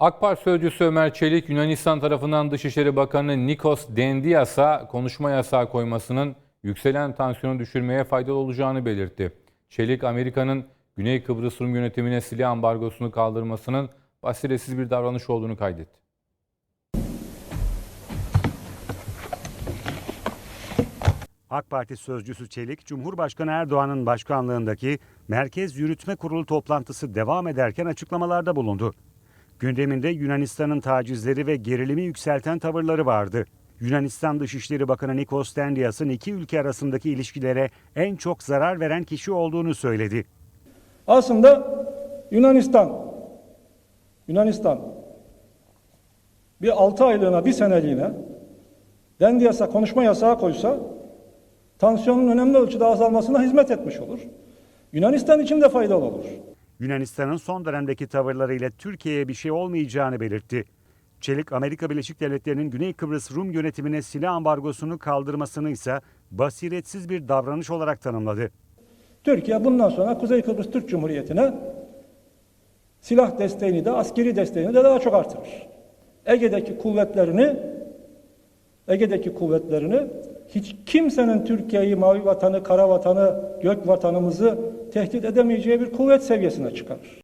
AK Parti sözcüsü Ömer Çelik, Yunanistan tarafından Dışişleri Bakanı Nikos Dendias'a konuşma yasağı koymasının yükselen tansiyonu düşürmeye faydalı olacağını belirtti. Çelik, Amerika'nın Güney Kıbrıs Rum yönetimine silah ambargosunu kaldırmasının basiretsiz bir davranış olduğunu kaydetti. AK Parti sözcüsü Çelik, Cumhurbaşkanı Erdoğan'ın başkanlığındaki Merkez Yürütme Kurulu toplantısı devam ederken açıklamalarda bulundu. Gündeminde Yunanistan'ın tacizleri ve gerilimi yükselten tavırları vardı. Yunanistan Dışişleri Bakanı Nikos Dendias'ın iki ülke arasındaki ilişkilere en çok zarar veren kişi olduğunu söyledi. Aslında Yunanistan, Yunanistan bir altı aylığına, bir seneliğine Dendias'a konuşma yasağı koysa tansiyonun önemli ölçüde azalmasına hizmet etmiş olur. Yunanistan için de faydalı olur. Yunanistan'ın son dönemdeki tavırlarıyla Türkiye'ye bir şey olmayacağını belirtti. Çelik, Amerika Birleşik Devletleri'nin Güney Kıbrıs Rum yönetimine silah ambargosunu kaldırmasını ise basiretsiz bir davranış olarak tanımladı. Türkiye bundan sonra Kuzey Kıbrıs Türk Cumhuriyeti'ne silah desteğini de askeri desteğini de daha çok artırır. Ege'deki kuvvetlerini Ege'deki kuvvetlerini hiç kimsenin Türkiye'yi mavi vatanı, kara vatanı, gök vatanımızı tehdit edemeyeceği bir kuvvet seviyesine çıkarır.